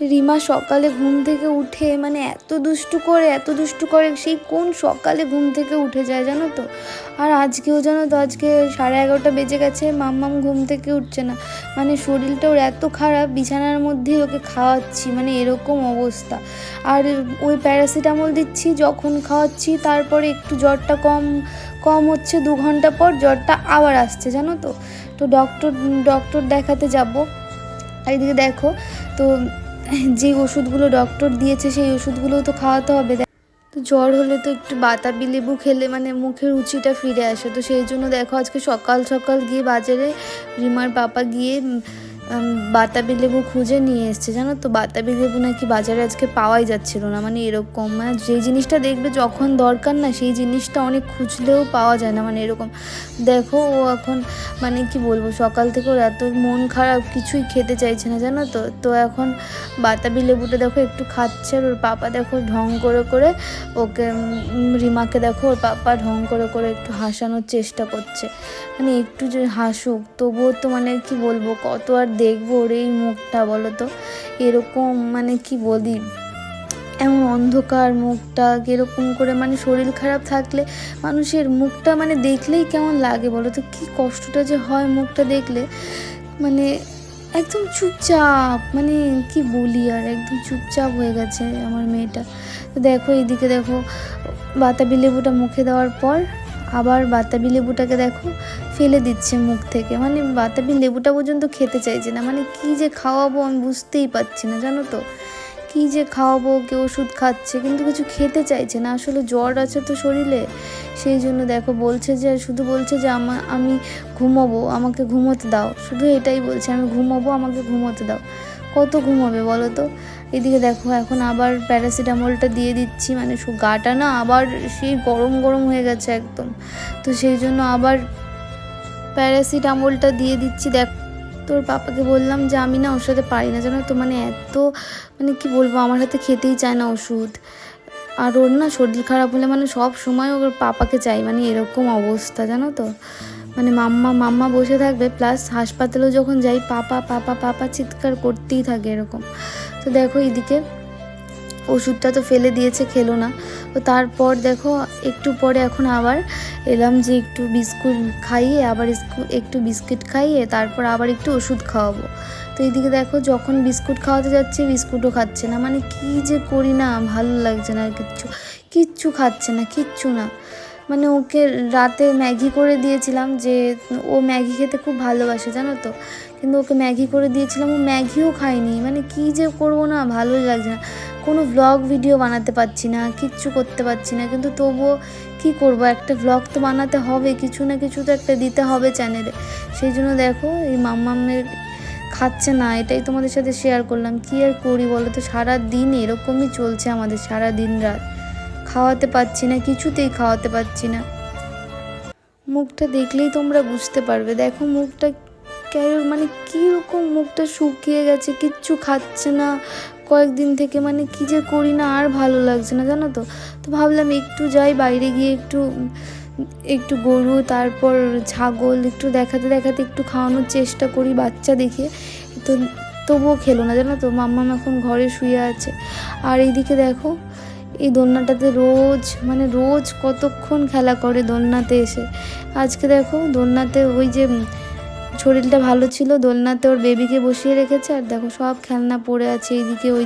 রিমা সকালে ঘুম থেকে উঠে মানে এত দুষ্টু করে, এত দুষ্টু করে সেই কোন সকালে ঘুম থেকে উঠে যায় জানো তো? আর আজকেও জানো তো, আজকে সাড়ে এগারোটা বেজে গেছে, মাম্মাম ঘুম থেকে উঠছে না। মানে শরীরটা ওর এত খারাপ, বিছানার মধ্যেই ওকে খাওয়াচ্ছি মানে এরকম অবস্থা। আর ওই প্যারাসিটামল দিচ্ছি, যখন খাওয়াচ্ছি, তারপরে একটু জ্বরটা কম কম হচ্ছে দু ঘণ্টা পর, জ্বরটা আবার আসছে জানো তো? তো ডক্টর ডক্টর দেখাতে যাব। এদিকে দেখো, তো যে ওষুধগুলো ডক্টর দিয়েছে, সেই ওষুধগুলোও তো খাওয়াতে হবে। তো জ্বর হলে তো একটু বাতাবি লেবু খেলে মানে মুখের রুচিটা ফিরে আসে। তো সেই জন্য দেখো, আজকে সকাল সকাল গিয়ে বাজারে রিমার পাপা গিয়ে বাতাবি লেবু খুঁজে নিয়ে এসছে, জানো তো? বাতাবি লেবু নাকি বাজারে আজকে পাওয়াই যাচ্ছিল না মানে এরকম মানে যেই জিনিসটা দেখবে যখন দরকার না, সেই জিনিসটা অনেক খুঁজলেও পাওয়া যায় না মানে এরকম। দেখো, ও এখন মানে কি বলব, সকাল থেকে ওর এত মন খারাপ, কিছুই খেতে চাইছে না, জানো তো? তো এখন বাতাবি লেবুটা দেখো একটু খাচ্ছে, আর ওর পাপা দেখো ঢং করে করে ওকে রিমাকে দেখো, ওর পাপা ঢং করে করে একটু হাসানোর চেষ্টা করছে। মানে একটু যে হাসুক, তবুও তো মানে কি বলব, কত আর দেখব ওর এই মুখটা বলো তো এরকম মানে কি বলি, এমন অন্ধকার মুখটা কীরকম করে মানে শরীর খারাপ থাকলে মানুষের মুখটা মানে দেখলেই কেমন লাগে বলো তো কী কষ্টটা যে হয় মুখটা দেখলে মানে একদম চুপচাপ মানে কি বলি আর, একদম চুপচাপ হয়ে গেছে আমার মেয়েটা। তো দেখো, এইদিকে দেখো, বাতাবি লেবুটা মুখে দেওয়ার পর আবার বাতাবি লেবুটাকে দেখো ফেলে দিচ্ছে মুখ থেকে। মানে বাতাবি লেবুটা পর্যন্ত খেতে চাইছে না। মানে কি যে খাওয়াবো আমি বুঝতেই পারছি না, জানো তো? কি যে খাওয়াবো কেউ ওষুধ খাচ্ছে, কিন্তু কিছু খেতে চাইছে না। আসলে জ্বর আছে তো শরীরে। সেই জন্য দেখো বলছে যে, শুধু বলছে যে, আমা, আমি ঘুমোবো, আমাকে ঘুমোতে দাও। শুধু এটাই বলছে, আমি ঘুমোবো, আমাকে ঘুমোতে দাও। কত ঘুমাবে বলো তো? এদিকে দেখো, এখন আবার প্যারাসিটামলটা দিয়ে দিচ্ছি মানে গাটা না আবার সেই গরম গরম হয়ে গেছে একদম। তো সেই জন্য আবার প্যারাসিটামলটা দিয়ে দিচ্ছি। দেখ, তোর পাপাকে বললাম যে আমি না ওর সাথে পারি না, জানো তো মানে এত মানে কি বলব, আমার হাতে খেতেই চায় না ওষুধ। আর ওর না শরীর খারাপ হলে মানে সব সময় ওর পাপাকে চাই মানে এরকম অবস্থা, জানো তো? মানে মাম্মা মাম্মা বসে থাকবে প্লাস হাসপাতালেও যখন যাই, পাপা পাপা পাপা চিৎকার করতেই থাকে এরকম। তো দেখো এদিকে ওষুধটা তো ফেলে দিয়েছে, খেলো না। তো তারপর দেখো একটু পরে এখন আবার এলাম যে একটু বিস্কুট খাইয়ে, আবার একটু বিস্কিট খাইয়ে, তারপর আবার একটু ওষুধ খাওয়াবো। তো এইদিকে দেখো যখন বিস্কুট খাওয়াতে যাচ্ছে, বিস্কুটও খাচ্ছে না। মানে কি যে করি না, ভালো লাগছে না আর কিচ্ছু কিচ্ছু খাচ্ছে না, কিচ্ছু না। মানে ওকে রাতে ম্যাগি করে দিয়েছিলাম যে ও ম্যাগি খেতে খুব ভালোবাসে, জানো তো? কিন্তু ওকে ম্যাগি করে দিয়েছিলাম, ও ম্যাগিও খায়নি। মানে কি যে করব না, ভালোই লাগছে না। কোনো ভ্লগ ভিডিও বানাতে পারছি না, কিচ্ছু করতে পারছি না। কিন্তু তবুও কি করব, একটা ভ্লগ তো বানাতে হবে, কিছু না কিছু তো একটা দিতে হবে চ্যানেলে সেই জন্য দেখো, এই মাম্মামের খাচ্ছে না, এটাই তোমাদের সাথে শেয়ার করলাম। কি আর করি বলো তো? সারা দিন এরকমই চলছে আমাদের সারা দিন রাত। খাওয়াতে পারছি না, কিছুতেই খাওয়াতে পারছি না। মুখটা দেখলেই তোমরা বুঝতে পারবে। দেখো মুখটা মানে কীরকম মুখটা শুকিয়ে গেছে, কিচ্ছু খাচ্ছে না। কয়েকদিন থেকে মানে কি যে করি না, আর ভালো লাগছে না, জানো তো? তো ভাবলাম একটু যাই, বাইরে গিয়ে একটু একটু গরু, তারপর ছাগল একটু দেখাতে দেখাতে একটু খাওয়ানোর চেষ্টা করি বাচ্চা দেখে। তো তবুও খেলো না, জানো তো? মাম্মাম এখন ঘরে শুয়ে আছে। আর এইদিকে দেখো এই দোলনাটাতে রোজ মানে রোজ কতক্ষণ খেলা করে দোলনাতে এসে। আজকে দেখো দোলনাতে ওই যে শরীরটা ভালো ছিল, দোলনাতে ওর বেবিকে বসিয়ে রেখেছে, আর দেখো সব খেলনা পড়ে আছে, এইদিকে ওই